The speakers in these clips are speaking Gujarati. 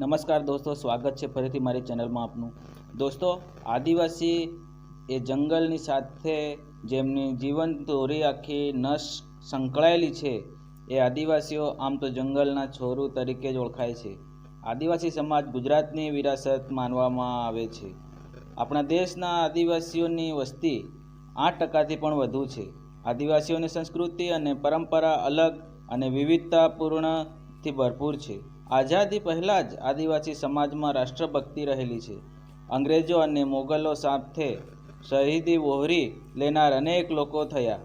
નમસ્કાર દોસ્તો, સ્વાગત છે ફરીથી મારી ચેનલમાં આપનું. દોસ્તો, આદિવાસી એ જંગલની સાથે જેમની જીવન દોરી આખી નસ સંકળાયેલી છે, એ આદિવાસીઓ આમ તો જંગલના છોરું તરીકે જ ઓળખાય છે. આદિવાસી સમાજ ગુજરાતની વિરાસત માનવામાં આવે છે. આપણા દેશના આદિવાસીઓની વસ્તી આઠ ટકાથી પણ વધુ છે. આદિવાસીઓની સંસ્કૃતિ અને પરંપરા અલગ અને વિવિધતાપૂર્ણથી ભરપૂર છે. આઝાદી પહેલાં જ આદિવાસી સમાજમાં રાષ્ટ્રભક્તિ રહેલી છે. અંગ્રેજો અને મોગલો સાથે શહીદી વહોરી લેનાર અનેક લોકો થયા.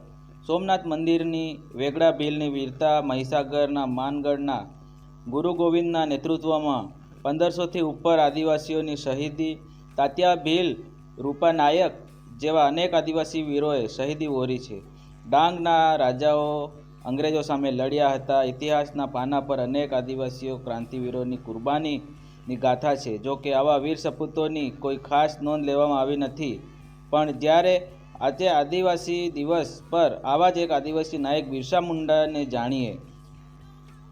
સોમનાથ મંદિરની વેગડા ભીલની વીરતા મહીસાગરના માનગઢના ગુરુ ગોવિંદના નેતૃત્વમાં પંદરસોથી ઉપર આદિવાસીઓની શહીદી, તાત્યા ભીલ, રૂપા નાયક જેવા અનેક આદિવાસી વીરોએ શહીદી વહોરી છે. ડાંગના રાજાઓ અંગ્રેજો સામે લડ્યા હતા. ઇતિહાસના પાના પર અનેક આદિવાસીઓ ક્રાંતિવીરોની કુરબાનીની ગાથા છે. જો કે આવા વીર સપૂતોની કોઈ ખાસ નોંધ લેવામાં આવી નથી. પણ જ્યારે આજે આદિવાસી દિવસ પર આવા જ એક આદિવાસી નાયક બિરસા મુંડાને જાણીએ.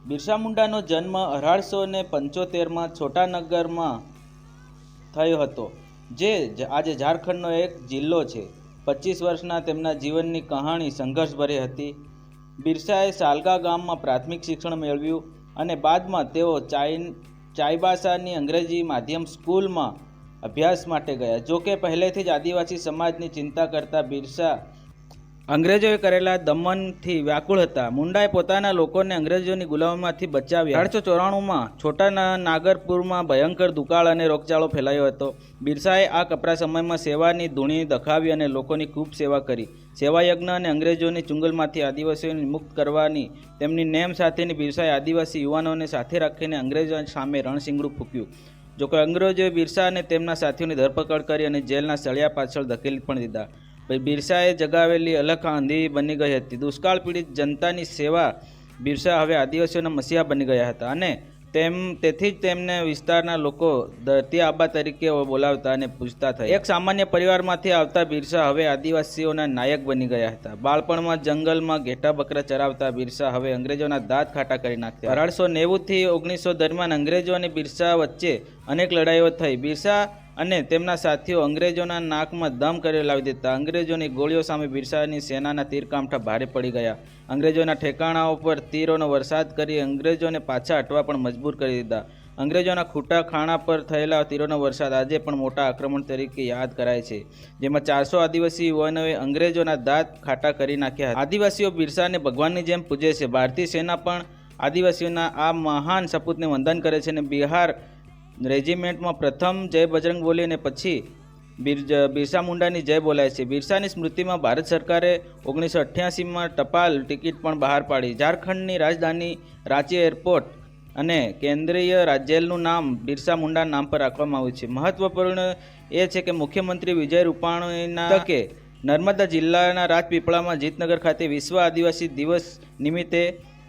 બિરસા મુંડાનો જન્મ અઢારસો ને પંચોતેરમાં છોટાનગરમાં થયો હતો, જે આજે ઝારખંડનો એક જિલ્લો છે. પચીસ વર્ષના તેમના જીવનની કહાણી સંઘર્ષભરી હતી. બિરસાએ સાલગા ગામમાં પ્રાથમિક શિક્ષણ મેળવ્યું અને બાદમાં તેઓ ચાઇન ચાઈબાસાની અંગ્રેજી માધ્યમ સ્કૂલમાં અભ્યાસ માટે ગયા. જો કે પહેલેથી જ આદિવાસી સમાજની ચિંતા કરતા બિરસા અંગ્રેજોએ કરેલા દમનથી વ્યાકુળ હતા. મુંડાએ પોતાના લોકોને અંગ્રેજોની ગુલામીમાંથી બચાવ્યા. અઢારસો ચોરાણુંમાં છોટાના નાગરપુરમાં ભયંકર દુકાળ અને રોગચાળો ફેલાયો હતો. બિરસાએ આ કપરા સમયમાં સેવાની ધૂણી દખાવી અને લોકોની ખૂબ સેવા કરી. સેવાયજ્ઞ અને અંગ્રેજોની ચુંગલમાંથી આદિવાસીઓને મુક્ત કરવાની તેમની નેમ સાથેની બિરસાએ આદિવાસી યુવાનોને સાથે રાખીને અંગ્રેજો સામે રણસિંગડું ફૂક્યું. જોકે અંગ્રેજોએ બિરસા અને તેમના સાથીઓની ધરપકડ કરી અને જેલના સળિયા પાછળ ધકેલી પણ દીધા. બિરસાએ જગાવેલી અલખ આંધી બની ગઈ હતી. દુષ્કાળ પીડિત જનતાની સેવા બિરસા હવે આદિવાસીઓના મસીહા બની ગયા હતા અને તેમ, તેથી જ તેમને વિસ્તારના લોકો ધરતી આબા તરીકે બોલાવતા અને પૂજતા થયા. એક સામાન્ય પરિવારમાંથી આવતા બિરસા હવે આદિવાસીઓના નાયક બની ગયા હતા. બાળપણમાં જંગલમાં ઘેટા બકરા ચરાવતા બિરસા હવે અંગ્રેજોના દાંત ખાટા કરી નાખ્યા. અઢારસો નેવુંથી ઓગણીસો દરમિયાન અંગ્રેજો અને બિરસા વચ્ચે અનેક લડાઈઓ થઈ. બિરસા અને તેમના સાથીઓ અંગ્રેજોના નાકમાં દમ કરી લાવી દેતા અંગ્રેજોની ગોળીઓ સામે બિરસાની સેનાના તીરકામઠા ભારે પડી ગયા. અંગ્રેજોના ઠેકાણાઓ પર તીરોનો વરસાદ કરી અંગ્રેજોને પાછા હટવા પણ મજબૂર કરી દીધા. અંગ્રેજોના ખૂટા ખાણા પર થયેલા તીરોનો વરસાદ આજે પણ મોટા આક્રમણ તરીકે યાદ કરાય છે, જેમાં ચારસો આદિવાસી યુવાનોએ અંગ્રેજોના દાંત ખાટા કરી નાખ્યા. આદિવાસીઓ બિરસાને ભગવાનની જેમ પૂજે છે. ભારતીય સેના પણ આદિવાસીઓના આ મહાન સપૂતને વંદન કરે છે અને બિહાર રેજિમેન્ટમાં પ્રથમ જય બજરંગ બોલી અને પછી બિર બિરસા મુંડાની જય બોલાય છે. બિરસાની સ્મૃતિમાં ભારત સરકારે ઓગણીસો અઠ્યાસીમાં ટપાલ ટિકિટ પણ બહાર પાડી. ઝારખંડની રાજધાની રાંચી એરપોર્ટ અને કેન્દ્રીય રાજ્યનું નામ બિરસા મુંડા નામ પર રાખવામાં આવ્યું છે. મહત્વપૂર્ણ એ છે કે મુખ્યમંત્રી વિજય રૂપાણીના તકે નર્મદા જિલ્લાના રાજપીપળામાં જીતનગર ખાતે વિશ્વ આદિવાસી દિવસ નિમિત્તે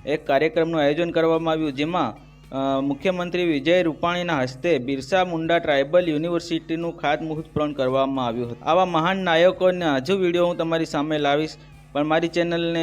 એક કાર્યક્રમનું આયોજન કરવામાં આવ્યું, જેમાં મુખ્યમંત્રી વિજય રૂપાણીના હસ્તે બિરસા મુંડા ટ્રાઇબલ યુનિવર્સિટીનું ખાતમુહૂર્ત પણ કરવામાં આવ્યું હતું. આવા મહાન નાયકોને હજુ વીડિયો હું તમારી સામે લાવીશ, પણ મારી ચેનલને